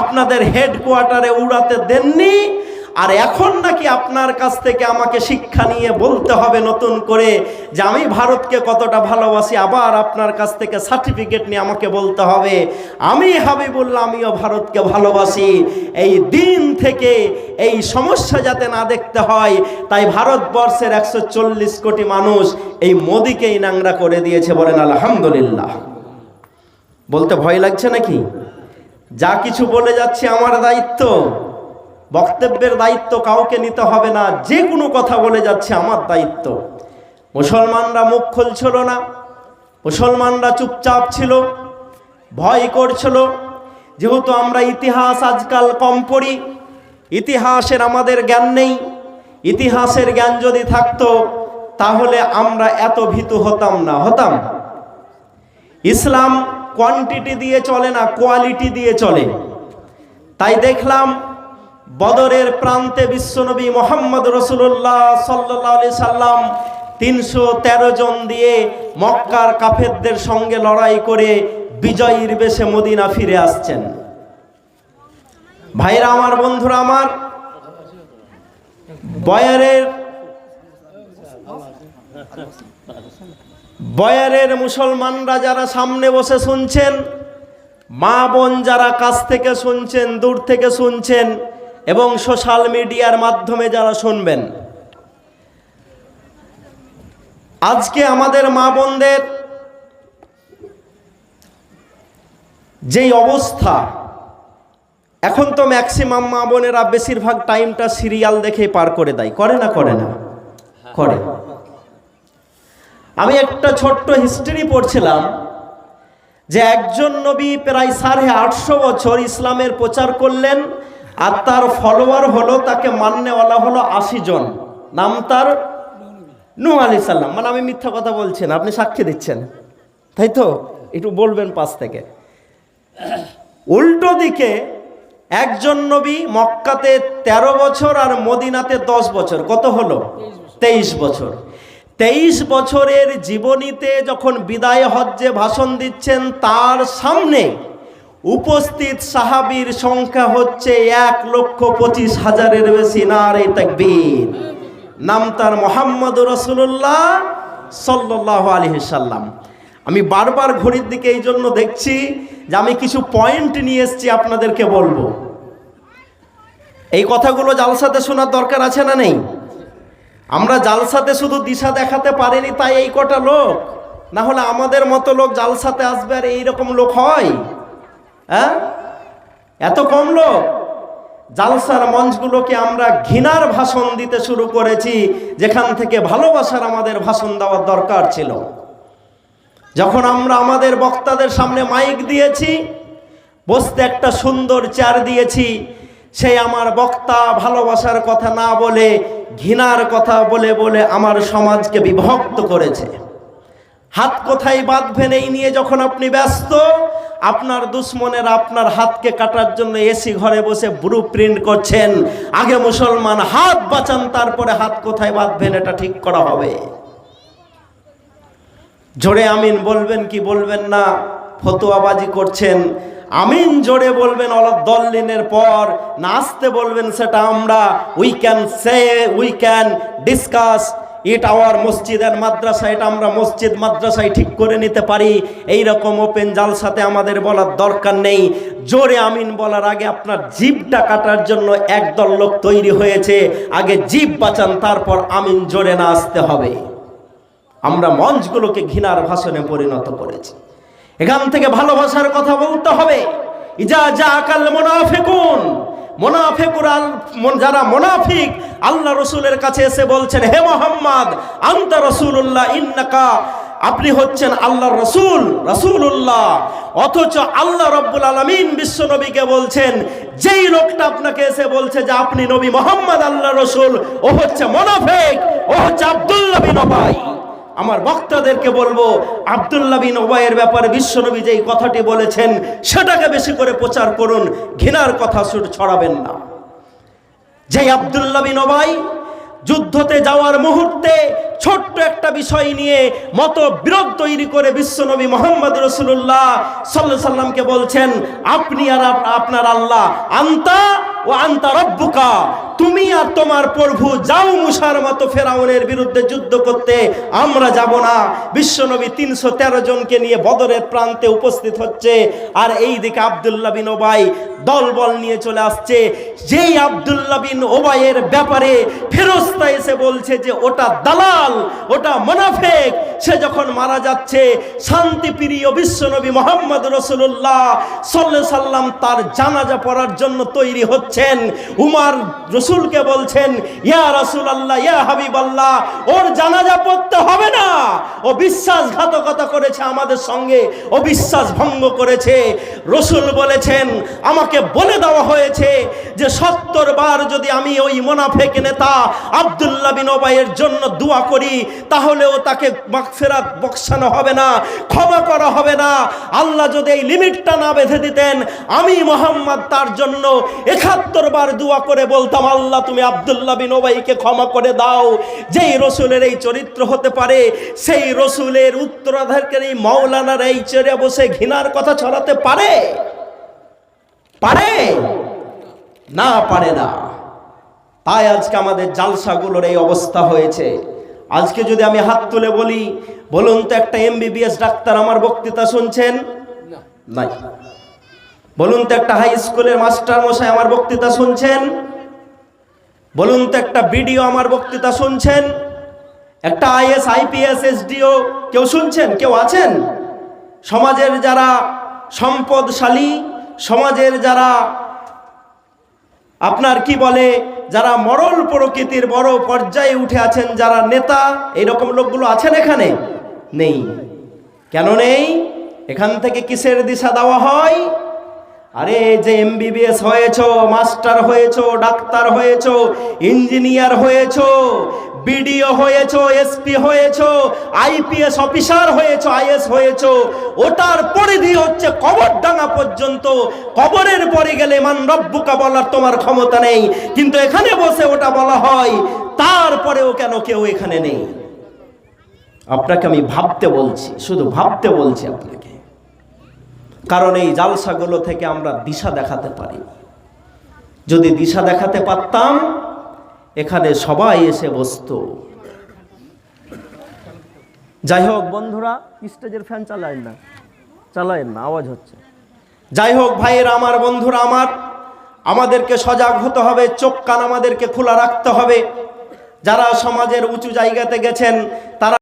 আপনাদের হেডকোয়ার্টারে উড়াতে দেননি, আর এখন নাকি আপনার কাছ থেকে আমাকে শিক্ষা নিয়ে বলতে হবে নতুন করে যে আমি ভারতকে কতটা ভালোবাসি, আবার আপনার কাছ থেকে সার্টিফিকেট নিয়ে আমাকে বলতে হবে। আমি হাবিবুল্লাহ, আমিও ভারতকে ভালোবাসি। এই দিন থেকে এই সমস্যা যাতে না দেখতে হয়, তাই ভারতবর্ষের একশো চল্লিশ কোটি মানুষ এই মোদিকেই নাংরা করে দিয়েছে বলেন আলহামদুলিল্লাহ। বলতে ভয় লাগছে নাকি? যা কিছু বলে যাচ্ছে আমার দায়িত্ব, বক্তব্যের দায়িত্ব কাউকে নিতে হবে না, যে কোনো কথা বলে যাচ্ছে আমার দায়িত্ব। মুসলমানরা মুখ খুলছিল না, মুসলমানরা চুপচাপ ছিল, ভয় করছিল। যেহেতু আমরা ইতিহাস আজকাল কম পড়ি, ইতিহাসের আমাদের জ্ঞান নেই, ইতিহাসের জ্ঞান যদি থাকতো, তাহলে আমরা এত ভীতু হতাম না, হতাম। ইসলাম কোয়ান্টিটি দিয়ে চলে না কোয়ালিটি দিয়ে চলে। তাই দেখলাম বদরের প্রান্তে বিশ্বনবী মোহাম্মদ রসুল্লাহ সাল্লি সাল্লাম তিনশো তেরো জন দিয়ে মক্কার কাফেরদের সঙ্গে লড়াই করে বিজয়ীর বেশে মদিনা ফিরে আসছেন। ভাইরা আমার, বন্ধুরা আমার, বয়ারের বয়ারের মুসলমানরা যারা সামনে বসে শুনছেন মা বোন যারা কাছ থেকে শুনছেন দূর থেকে শুনছেন এবং সোশ্যাল মিডিয়ার মাধ্যমে যারা শুনবেন। আজকে আমাদের মা বোনদের যেই অবস্থা এখন তো ম্যাক্সিমাম মা বোনেরা বেশিরভাগ টাইমটা সিরিয়াল দেখে পার করে দেয়। করে না করে না? করে। আমি একটা ছোট্ট হিস্ট্রি পড়ছিলাম যে একজন নবী প্রায় সাড়ে আটশো বছর ইসলামের প্রচার করলেন আর তার ফলোয়ার হলো, তাকে মান্যওয়ালা হলো আশি জন। নাম তার নু আলি সাল্লাম মানে আমি মিথ্যা কথা বলছি না, আপনি সাক্ষী দিচ্ছেন। তাই তো? একটু বলবেন পাশ থেকে। উল্টো দিকে একজন নবী মক্কাতে ১৩ বছর আর মদিনাতে দশ বছর। কত হলো? তেইশ বছর। তেইশ বছরের জীবনীতে যখন বিদায় হজ্জে ভাষণ দিচ্ছেন, তার সামনে উপস্থিত সাহাবীর সংখ্যা হচ্ছে এক লক্ষ পঁচিশ হাজারের বেশি। নারে তাকবীর। নাম তার মোহাম্মদ রসুল্লাহ সাল্লাহ আলহিসাল্লাম আমি বারবার ঘড়ির দিকে এই জন্য দেখছি যে আমি কিছু পয়েন্ট নিয়ে এসছি আপনাদেরকে বলব। এই কথাগুলো জালসাতে শোনার দরকার আছে না নেই? আমরা জালসাতে শুধু দিশা দেখাতে পারিনি, তাই এই কটা লোক। না হলে আমাদের মতো লোক জালসাতে আসবে আর এইরকম লোক হয়? হ্যাঁ? এত কম লোক? জালসার মঞ্চগুলোকে আমরা ঘৃণার ভাষণ দিতে শুরু করেছি, যেখান থেকে ভালোবাসার আমাদের ভাষণ দেওয়ার দরকার ছিল। যখন আমরা আমাদের বক্তাদের সামনে মাইক দিয়েছি, বসতে একটা সুন্দর চেয়ার দিয়েছি, সেই আমার বক্তা ভালোবাসার কথা না বলে ঘৃণার কথা বলে বলে আমার সমাজকে বিভক্ত করেছে। হাত কোথায় বাঁধবেন এই নিয়ে যখন আপনি ব্যস্ত, আপনার দুশ্মনের আপনার হাতকে কাটার জন্য এসি ঘরে বসে ব্লু প্রিন্ট করছেন। আগে মুসলমান হাত বাঁচান, তারপরে হাত কোথায় বাঁধবেন এটা ঠিক করা হবে। জোরে আমিন বলবেন কি বলবেন না, ফতোয়াবাজি করছেন। আমিন জোরে বলবেন অলদ্দল্লিনের পর, নাচতে বলবেন সেটা আমরা। We can say we can discuss it our মসজিদ অ্যান্ড মাদ্রাসা, এটা আমরা মসজিদ, মাদ্রাসায় ঠিক করে নিতে পারি। এই রকম ওপেন জালসাতে আমাদের বলার দরকার নেই। জোরে আমিন বলার আগে আপনার জিভটা কাটার জন্য একদল লোক তৈরি হয়েছে। আগে জিভ বাঁচান, তারপর আমিন জোরে না আসতে হবে। আমরা মঞ্চগুলোকে ঘৃণার ভাষণে পরিণত করেছি। এখান থেকে ভালোবাসার কথা বলতে হবে। ইজা যা আকাল মোনাফেকুন। মোনাফেকুর মন- যারা মোনাফিক, আল্লাহ রসুলের কাছে এসে বলছেন, হে মোহাম্মদ, আন্তা রসুল্লাহ ইন্নাকা আপনি হচ্ছেন আল্লাহ রসুল রসুল্লাহ অথচ আল্লাহ রব্বুল আলমিন বিশ্ব নবীকে বলছেন, যেই লোকটা আপনাকে এসে বলছে যে আপনি নবী মোহাম্মদ আল্লাহ রসুল, ও হচ্ছে মোনাফেক, ও হচ্ছে আব্দুল্লাহ বিন ওবাই। আমার বক্তাদেরকে বলব, আবদুল্লাহ বিন ওবাইয়ের ব্যাপারে বিশ্বনবী যেই কথাটি বলেছেন, সেটাকে বেশি করে প্রচার করুন, ঘৃণার কথা ছড়াবেন না। যেই আবদুল্লাহ বিন ওবাই যুদ্ধতে যাওয়ার মুহূর্তে ছোট্ট একটা বিষয় নিয়ে মত বিরোধ তৈরি করে বিশ্বনবী মোহাম্মদ রসুল্লাহ সাল্লাহ সাল্লামকে বলছেন, আপনি আর আপনার আল্লাহ, আন্তা ও আন্তা রব্বুকা। তুমি আর তোমার প্রভু যাও মুসার মতো ফেরাউনের বিরুদ্ধে যুদ্ধ করতে, আমরা যাব না। বিশ্বনবী তিনশো তেরো জনকে নিয়ে বদরের প্রান্তে উপস্থিত হচ্ছে। আর এই দিকে আবদুল্লাহ বিন ওবাই দলবল নিয়ে চলে আসছে। যেই আবদুল্লাহ বিন ওবাইয়ের ব্যাপারে ফেরস্তা এসে বলছে যে, ওটা দালাল, ওটা মোনাফেক। সে যখন মারা যাচ্ছে, শান্তিপ্রিয় বিশ্বনবী মোহাম্মদ রসুল্লাহ সাল্লাহ সাল্লাম তার জানাজা পড়ার জন্য তৈরি হচ্ছেন। উমার রসুলকে বলছেন, ইয়া রসুল আল্লাহ ইয়া হাবিব আল্লাহ ওর জানাজা পড়তে হবে না। ও বিশ্বাসঘাতকতা করেছে আমাদের সঙ্গে, ও বিশ্বাস ভঙ্গ করেছে। রসুল বলেছেন, আমাকে বলে দেওয়া হয়েছে যে সত্তর বার যদি আমি ওই মোনাফেক নেতা আবদুল্লাহ বিন ওবাইয়ের জন্য দোয়া করি তাহলেও তাকে মাগফিরাত বকশানো হবে না, ক্ষমা করা হবে না। আল্লাহ যদি এই লিমিটটা না বেঁধে দিতেন, আমি মোহাম্মদ তার জন্য একাত্তর বার দোয়া করে বলতাম আল্লাহ তুমি আবদুল্লাহ বিন ওবাইকে ক্ষমা করে দাও। যেই রসুলের এই চরিত্র হতে পারে সেই রসুলের উত্তরাধিকারী মৌলানার এই চেড়ে বসে ঘৃণার কথা ছড়াতে পারে? পারে? না পারে না। তাই আজকে আমাদের জালসাগুলোর এই অবস্থা হয়েছে। আজকে যদি আমি হাত তুলে বলি বলুন তো একটা এমবিবিএস ডাক্তার আমার বক্তৃতা শুনছেন? নাই। বলুন তো একটা হাই স্কুলের মাস্টার মশাই আমার বক্তৃতা শুনছেন? বলুন তো একটা বিডিও আমার বক্তৃতা শুনছেন? একটা আইএস, আইপিএস, এসডিও, কেউ শুনছেন? কেউ আছেন? সমাজের যারা সম্পদশালী, সমাজের যারা আপনার কি বলে, যারা মরল প্রকৃতির বড় পর্যায়ে উঠে আছেন, যারা নেতা, এইরকম লোকগুলো আছেন এখানে? নেই। কেন নেই? এখান থেকে কিসের দিশা দেওয়া হয়? আরে যে এমবিবিএস হয়েছো, মাস্টার হয়েছো, ডাক্তার হয়েছো, ইঞ্জিনিয়ার হয়েছো, বিডিও হয়েছো এসপি হয়েছো আইপিএস অফিসার হয়েছো আইএস হয়েছো, ওটার পরিধি হচ্ছে কবরডাঙ্গা পর্যন্ত। কবরের পরে গেলে মান রব্বুকা বলার তোমার ক্ষমতা নেই, কিন্তু এখানে বসে ওটা বলা হয়, তারপরেও কেন কেউ এখানে নেই? আপনাকে আমি ভাবতে বলছি, শুধু ভাবতে বলছি আপনাকে। কারণ এই জালসাগুলো থেকে আমরা দিশা দেখাতে পারি। যদি দিশা দেখাতে পারতাম, এখানে সবাই এসে বসতো। যাই হোক বন্ধুরা, স্টেজের ফ্যান চালায় না। চালায় না, আওয়াজ হচ্ছে। যাই হোক ভাইয়ের, আমার বন্ধুরা, আমার, আমাদেরকে সজাগ হতে হবে, চোখ কান আমাদেরকে খোলা রাখতে হবে। যারা সমাজের উঁচু জায়গাতে গেছেন, তারা